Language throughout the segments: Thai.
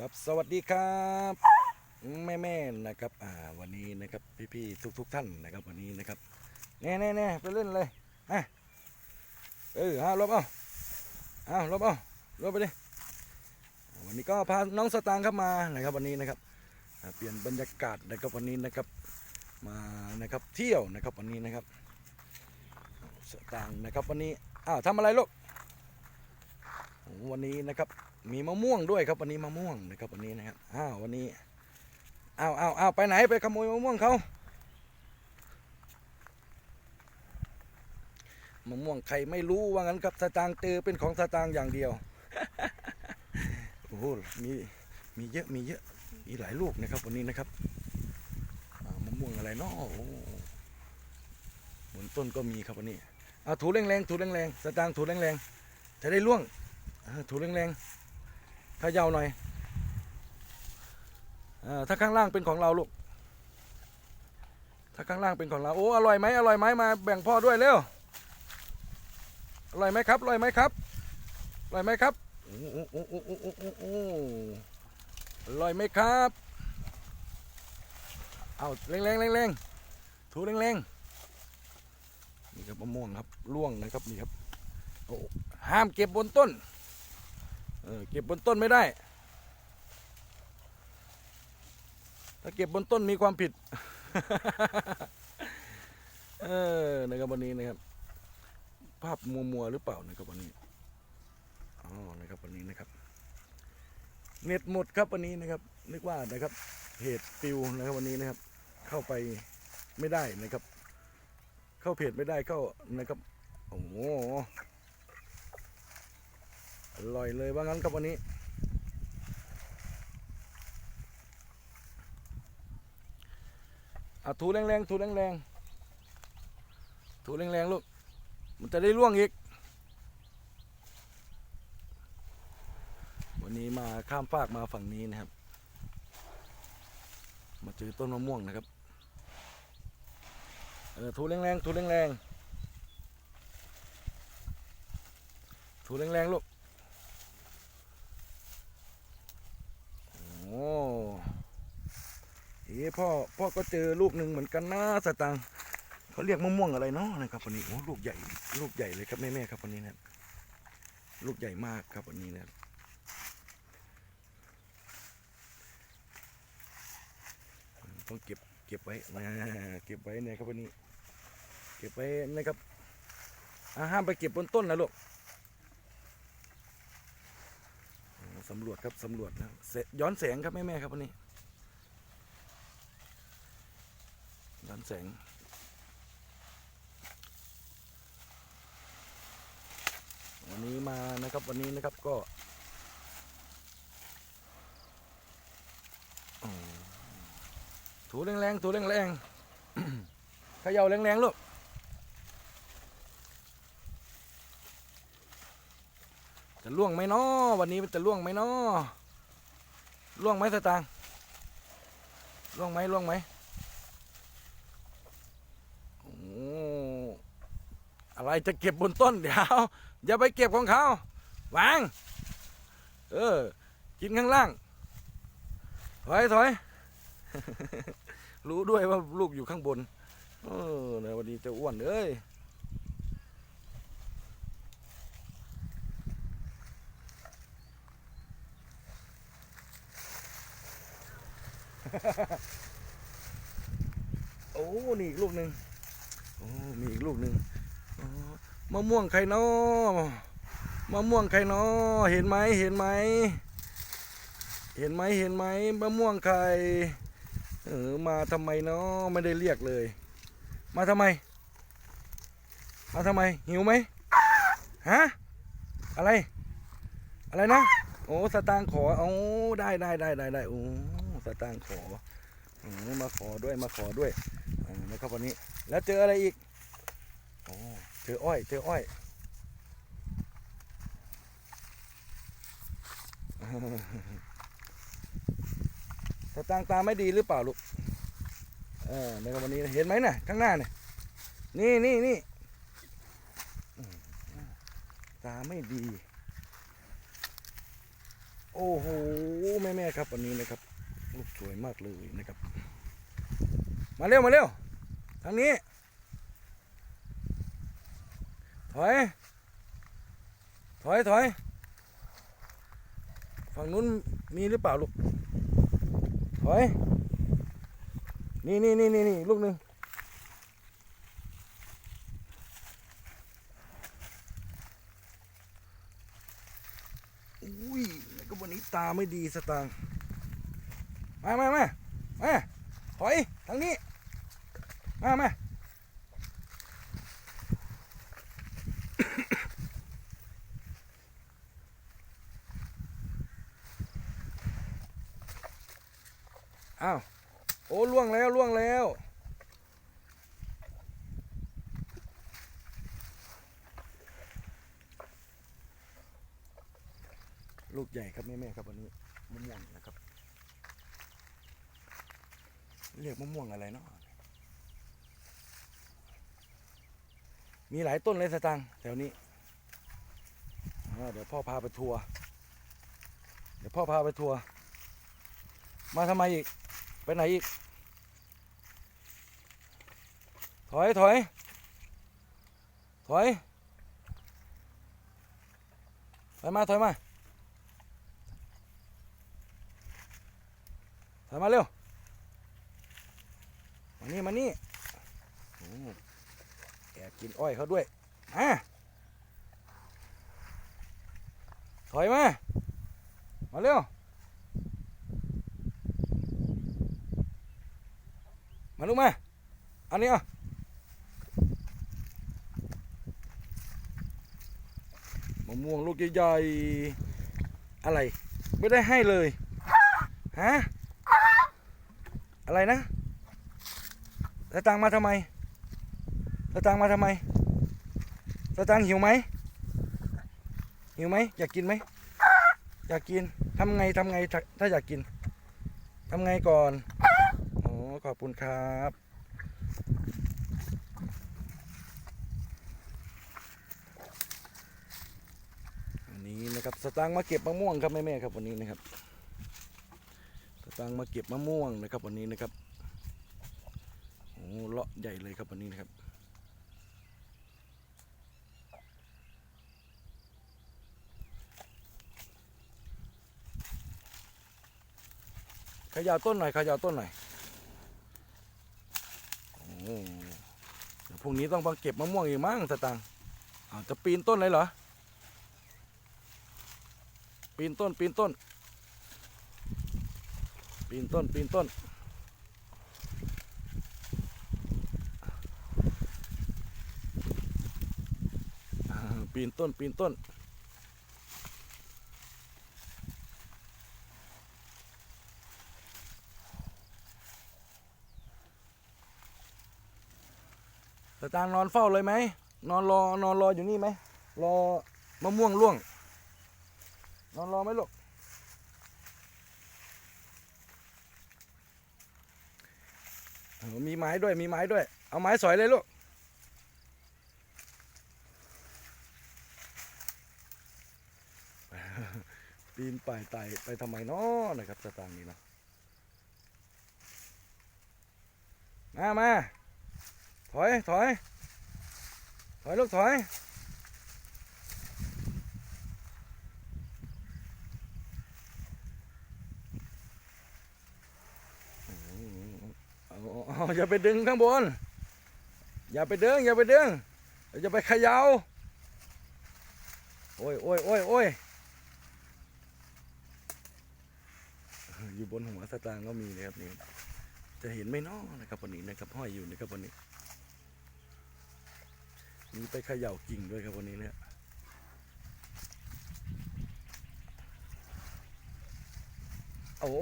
ครับสวัสดีครับแม่แม่นะครับอ่าวันนี้นะครับพี่ๆทุกๆท่านนะครับวันนี้นะครับแน่แน่แน่ไปเล่นเลยอะเออเอาลบเอาเอาลบเอาลบไปดิวันนี้ก็พาน้องสตางค์เข้ามานะครับวันนี้นะครับเปลี่ยนบรรยากาศนะครับวันนี้นะครับมานะครับเที่ยวนะครับวันนี้นะครับสตางค์นะครับวันนี้อ้าวทำอะไรลูกวันนี้นะครับ มีมะม่วงด้วยครับวันนี้มะม่วงนะครับวันนี้นะครับอ้าววันนี้อ้าวอ้าวอ้าวไปไหนไปขโมยมะม่วงเขามะม่วงใครไม่รู้ว่างั้นครับสตางค์เจอเป็นของสตางค์อย่างเดียวโอ้โหมีมีเยอะมีเยอะมีหลายลูกนะครับวันนี้นะครับมะม่วงอะไรเนาะบนต้นก็มีครับวันนี้เอาถูแรงๆถูแรงๆสตางค์ถูแรงๆจะได้ล่วงเออถูแรงๆ ถ้ายาวหน่อยอถ้าข้างล่างเป็นของเราลูก ถ้าข้างล่างเป็นของเรา โอ้ อร่อยไหมอร่อยไหมมาแบ่งพ่อด้วยเร็ว อร่อยไหมครับ อร่อยไหมครับ อร่อยไหมครับโอ้โอ้โอ้โอ้โอ้โอ้โอ้อร่อยไหมครับ เอาแรงแรงแรงแรงๆถูแรงแรงๆนี่ครับมะม่วงครับ ล่วงนะครับนี่ครับ ห้ามเก็บบนต้น เออเก็บบนต้นไม่ได้ ถ้าเก็บบนต้นมีความผิด เออนะครับวันนี้นะครับ ภาพมัวมัวๆหรือเปล่านะครับวันนี้อ๋อนะครับวันนี้นะครับ เน็ตหมดครับวันนี้นะครับนึกว่านะครับเพจปิวนะครับวันนี้นะครับ เข้าไปไม่ได้นะครับ เข้าเพจไม่ได้เข้านะครับโอ้โห อร่อยเลยว่างั้นครับวันนี้ อะถูแรงๆถูแรงๆถูแรงๆลูก มันจะได้ร่วงอีก วันนี้มาข้ามฟากมาฝั่งนี้นะครับ มาเจอต้นมะม่วงนะครับ เออถูแรงๆถูแรงๆถูแรงๆลูก โอ้เอ๊ะ พ่อพ่อก็เจอลูกหนึ่งเหมือนกันนะสตังเขาเรียกมะม่วงอะไรเนาะนะครับวันนี้โอ้ลูกใหญ่ลูกใหญ่เลยครับแม่แม่ๆครับวันนี้นะลูกใหญ่มากครับวันนี้นะต้องเก็บเก็บไว้นะเก็บไว้เนี่ยครับวันนี้ เก็บไว้นะครับอ่าห้ามไปเก็บบนต้นนะลูกสำรวจครับสำรวจนะย้อนแสงครับแม่แม่ครับวันนี้ย้อน แสง วันนี้มานะครับวันนี้นะครับก็ถูแรงๆถูแรงๆเขย่าแรงๆลูกจะล่วงไหมนาะวันนี้มันจะล่วงไหมนาะล่วงไหมสตางค์ล่วงไหมล่วงไหมโอ้ อะไรจะเก็บบนต้นเดี๋ยวอย่าไปเก็บของเขาวาง เออ กินข้างล่างถอยถอย รู้ด้วยว่าลูกอยู่ข้างบน เออในวันนี้จะอ้วนเอ้ยโอ้ นี่อีกลูกหนึ่งโอ้ มีอีกลูกหนึ่ง มะม่วงใครเนาะมะม่วงใครเนาะเห็นไหมเห็นไหมเห็นไหมเห็นไหมมะม่วงใครเออมาทำไมเนาะไม่ได้เรียกเลย มาทำไม มาทำไม หิวไหมฮะอะไร อะไรนะโอ้สตางค์ขอโอ้ได้ได้ได้ได้ได้โอ้สตางค์ขออมาขอด้วยมาขอด้วยอ่านะครับวันนี้ แล้วเจออะไรอีกโอ้ เจออ้อย เจออ้อยสตางค์ตาไม่ดีหรือเปล่าลูก เออในวันนี้เห็นไหมน่ะ ข้างหน้าเนี่ย นี่นี่นี่ ตาไม่ดี โอ้โห แม่แม่ครับวันนี้นะครับ ลูกสวยมากเลยนะครับ มาเร็ว มาเร็ว ทางนี้ ถอย ถอย ถอย ฝั่งนู้นมีหรือเปล่าลูก ถอย นี่นี่นี่นี่นี่ลูกหนึ่งอุ้ยวก็วันนี้ตาไม่ดีสตางค์มามามามาถอย ทางนี้ มามา โอ้ล่วงแล้วล่วงแล้ว ลูกใหญ่ครับแม่แม่ๆครับวันนี้มะม่วงนะครับ เรียกมะม่วงอะไรเนาะมีหลายต้นเลยสตังแถวนี้เดี๋ยวพ่อพาไปทัวร์เดี๋ยวพ่อพาไปทัวร์มาทำไมอีก ไปไหนอีก ถอย ถอย ถอย ถอยมา ถอยมา ถอยมาเร็ว มานี่ มานี่แอบกินอ้อยเขาด้วยอะถอยมา มาเร็ว มาลูกมาอันนี้อะมะม่วงลูกใหญ่ๆอะไร ไม่ได้ให้เลยฮะอะไรนะตาตังมาทำไมตาตังมาทำไมตาตังหิวไหมหิวไหมอยากกินไหมอยากกินทำไงทำไงถ้าอยากกินทำไงก่อน ขอบคุณครับวันนี้นะครับสตางค์มาเก็บมะม่วงครับแม่ๆครับวันนี้นะครับ สตางค์มาเก็บมะม่วงนะครับวันนี้นะครับโอ้เลาะใหญ่เลยครับวันนี้นะครับขยาวต้นหน่อยขยาวต้นหน่อย โอ้เดี๋ยวพรุ่งนี้ต้องมาเก็บมะม่วงอีกมั้งสตางค์อ้าจะปีนต้นเลยเหรอ ปีนต้นปีนต้น ปีนต้นปีนต้น ปีนต้นปีนต้นต ตางนอนเฝ้าเลยไหมนอนรอนอนรออยู่นี่ไหมรอมะม่วงร่วง นอนรอไหมลูกมีไม้ด้วยมีไม้ด้วย เอาไม้สอยเลยลูกปีนป่ายไต่ไปทำไมน้อนะครับสตางค์นี้นะมามา อยถอย ถอยลูกถอยเอาอาอย่าไปดึงข้างบน อย่าไปดึง อย่าไปดึงเดี๋ยวจะไปเขยา่าโอ้ยโอ้ยโอ้ยโอ้ยอยู่บนหัวสตางค์ก็มีนะครับนี่จะเห็นไม่น้อนะครับวันนี้นะครับห้อยอยู่นะครับวันนี้ มีไปเขย่ากิ่งด้วยครับวันนี้เนี่ยโอ้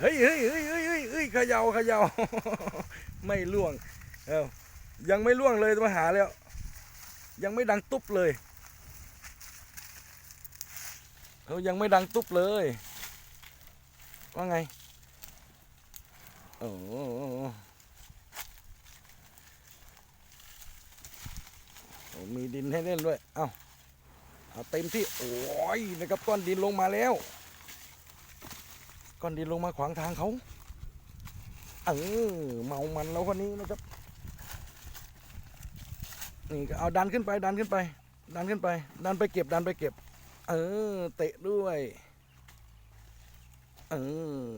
เฮ้ยเฮ้ยเฮ้ยเฮ้ยเฮ้ยเฮ้ยเขย่าเขย่าไม่ล่วงเอ้ายังไม่ล่วงเลยมาหาแล้ว ยังไม่ดังตุ๊บเลยเขายังไม่ดังตุ๊บเลย ว่าไงโอ้โหโอ้ มีดินให้เล่นด้วย เอ้าเอาเต็มที่ โอ้ยนะครับก้อนดินลงมาแล้ว ก้อนดินลงมาขวางทางเขา เออเมามันแล้วคนนี้นะครับ นี่ก็เอาดันขึ้นไปดันขึ้นไป ดันขึ้นไป ดันไปเก็บดันไปเก็บ เออ เตะด้วย เออ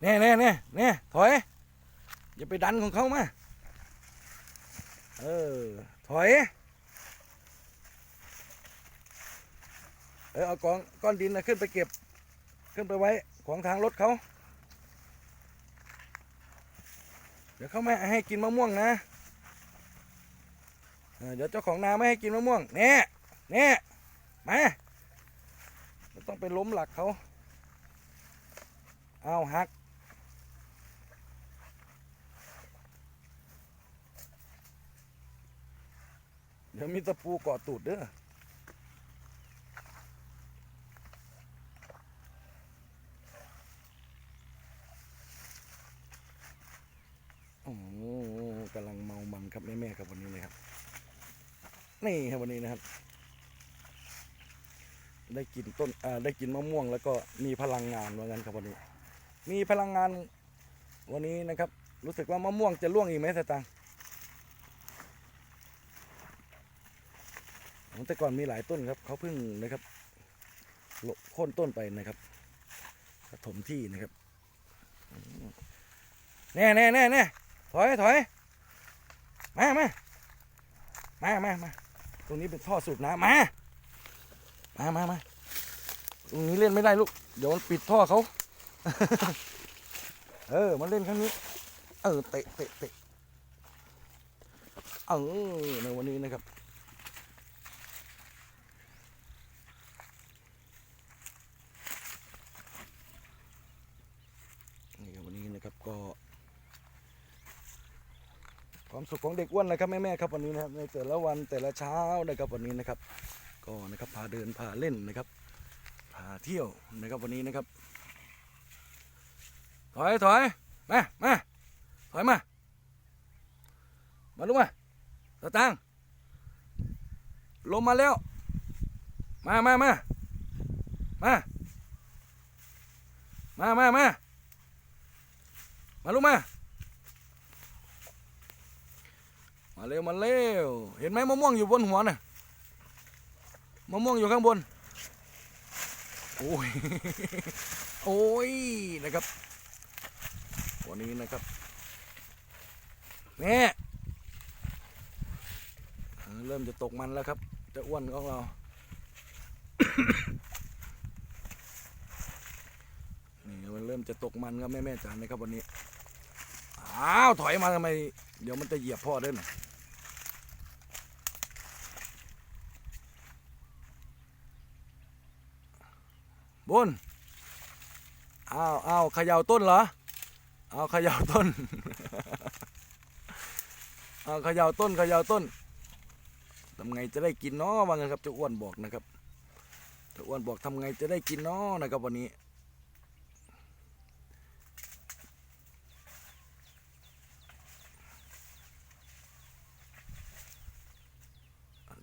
แน่แน่แน่แน่ถอย อย่าไปดันของเขามา เออ ถอย เออ เอากองก้อนดินนะขึ้นไปเก็บ ขึ้นไปไว้ขวางทางรถเขา เดี๋ยวเขาไม่ให้กินมะม่วงนะเออเดี๋ยวเจ้าของนาไม่ให้กินมะม่วงแน่แน่มาไม่ต้องไปล้มหลักเขา เอาหัก ดี๋ยวมีตะปูเกาะตูดเด้อโอ้กำลังเมามันครับแม่แม่ๆครับวันนี้เลยครับ นี่ครับวันนี้นะครับ ได้กินต้นอ่าได้กินมะม่วง แล้วก็มีพลังงานว่างั้นครับวันนี้ มีพลังงานวันนี้นะครับ รู้สึกว่ามะม่วงจะร่วงอีกไหมสตางค์ แต่ก่อนมีหลายต้นครับเขาเพิ่งนะครับโค่นต้นไปนะครับถมที่นะครับแน่แน่แน่แน่ถอยถอยมามามามามาตรงนี้เป็นท่อสูบน้ำมามามามาตรงนี้เล่นไม่ได้ลูก เดี๋ยวมันปิดท่อเขา เออมาเล่นครั้งนี้ เออเตะเตะเตะเออในวันนี้นะครับ นี่ครับวันนี้นะครับก็ ความ สุขของเด็กอ้วนนะครับแม่ๆครับวันนี้นะครับในแต่ละวันแต่ละเช้านะครับวันนี้นะครับ ก็นะครับพาเดินพาเล่นนะครับพาเที่ยวนะครับวันนี้นะครับ ถอยถอยมามาถอยมามาลุกมาตาตังลงมาแล้ว มามามามามามามามาลุกมา มาเร็วมาเร็วเห็นไหมมะม่วงอยู่บนหัวน่ะมะม่วงอยู่ข้างบน โอ้ย โอ้ยนะครับวันนี้นะครับแม่เริ่มจะตกมันแล้วครับ จะอ้วนของเรา นี่มันเริ่มจะตกมันครับแม่แม่จานะครับวันนี้ อ้าว ถอยมาทำไม เดี๋ยวมันจะเหยียบพ่อด้อน่ะ บนอ้าวอ้าวเขย่าต้นเหรอเอาเขย่าต้นเอาเขย่าต้นเขย่าต้นทำไงจะได้กินเนาะว่าไงครับเจ้าอ้วนบอกนะครับเจ้าอ้วนบอกทำไงจะได้กินเนาะนะครับวันนี้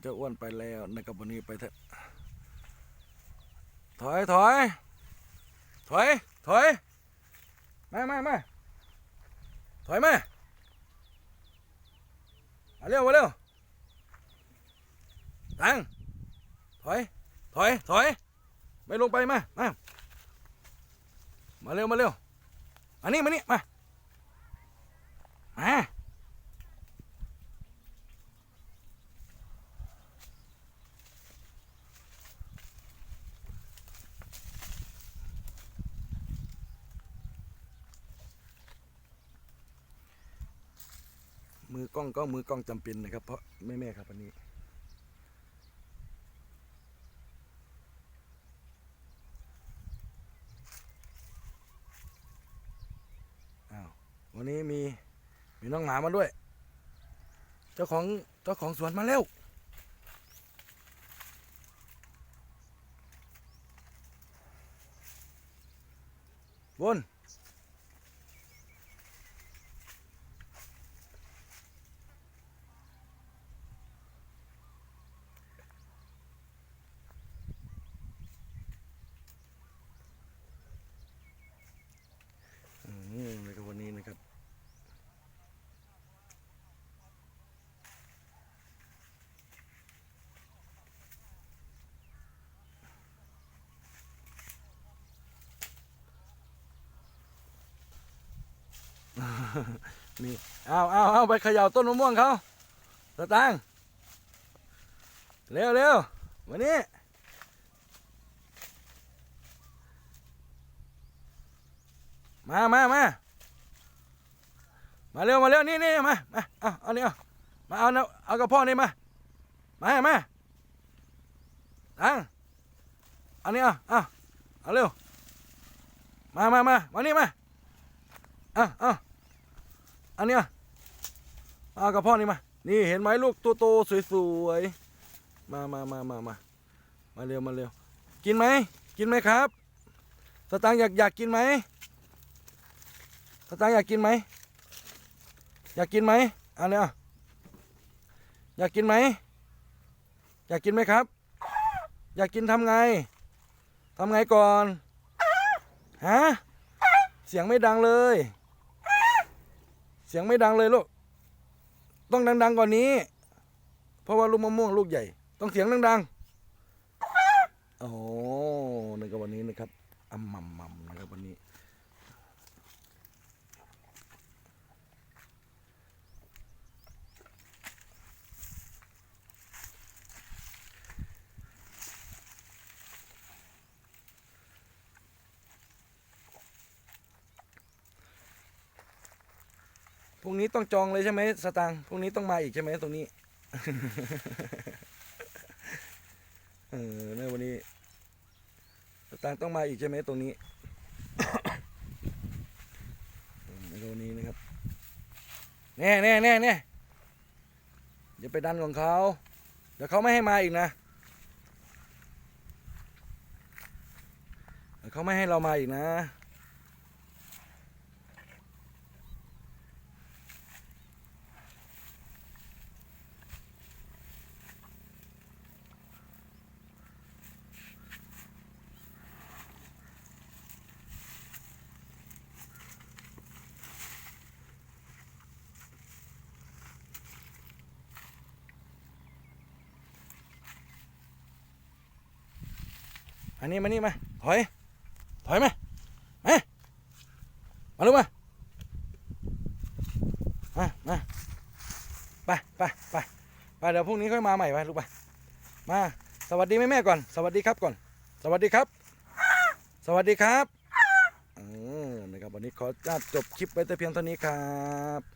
เจ้าอ้วนไปแล้วนะครับวันนี้ไปเถอะ ถอยถอยถอยถอยมามามาถอยมามาเร็วมาเร็วตังถอยถอยถอยไม่ลงไปมามามาเร็วมาเร็วมานี่มานี่มามา มือกล้องก็มือกล้องจำเป็นนะครับ เพราะแม่แม่ๆครับวันนี้ อ้าววันนี้มีมีน้องหมามาด้วย เจ้าของเจ้าของสวนมาเร็วบน นี่เอาเอาเอาไปเขย่าต้นมะม่วงเขาสตางเร็วเร็วมานี่มามามามาเร็วมาเร็วนี่นี่มามาเอาเอานี่เอามาเอาเอากับพ่อนี่มามามาตังอานี่เอาเอาเอาเร็ว มามามามานี่มาอาเอา อันเนี้ยเอากับพ่อนี่มา นี่เห็นไหมลูกตัวโตสวยๆ มามามามามามาเร็วมาเร็ว กินไหม กินไหมครับ สตางค์อยากอยากกินไหม สตางค์อยากกินไหม อยากกินไหมอันเนี้ยอยากกินไหม อยากกินไหมครับ อยากกินทำไงทำไงก่อน ฮะ เสียงไม่ดังเลย สียงไม่ดังเลยลูก ต้องดังๆกว่านนี้ เพราะว่าลูกมะม่วงลูกใหญ่ ต้องเสียงดังๆ โอ้ในกับวันนี้นะครับอัมมัมมัมนะครับวันนี้ พรุ่งนี้ต้องจองเลยใช่ไหมสตางค์พรุ่งนี้ต้องมาอีกใช่ไหมตรงนี้เออในวันนี้สตางค์ต้องมาอีกใช่ไหมตรงนี้ในวันนี้นะครับแน่แน่แน่แน่อย่าไปดันของเขาเดี๋ยวเขาไม่ให้มาอีกนะเดี๋ยวเขาไม่ให้เรามาอีกนะ อันนี้มานี่มา ถอย ถอยมามามาลูกมามามาไปไปไปไปเดี๋ยวพรุ่งนี้ค่อยมาใหม่ไปลูกไปมา สวัสดีแม่แม่ก่อน สวัสดีครับก่อน สวัสดีครับ สวัสดีครับอืมนะครับวันนี้ขอจบคลิปไว้แต่เพียงเท่านี้ครับ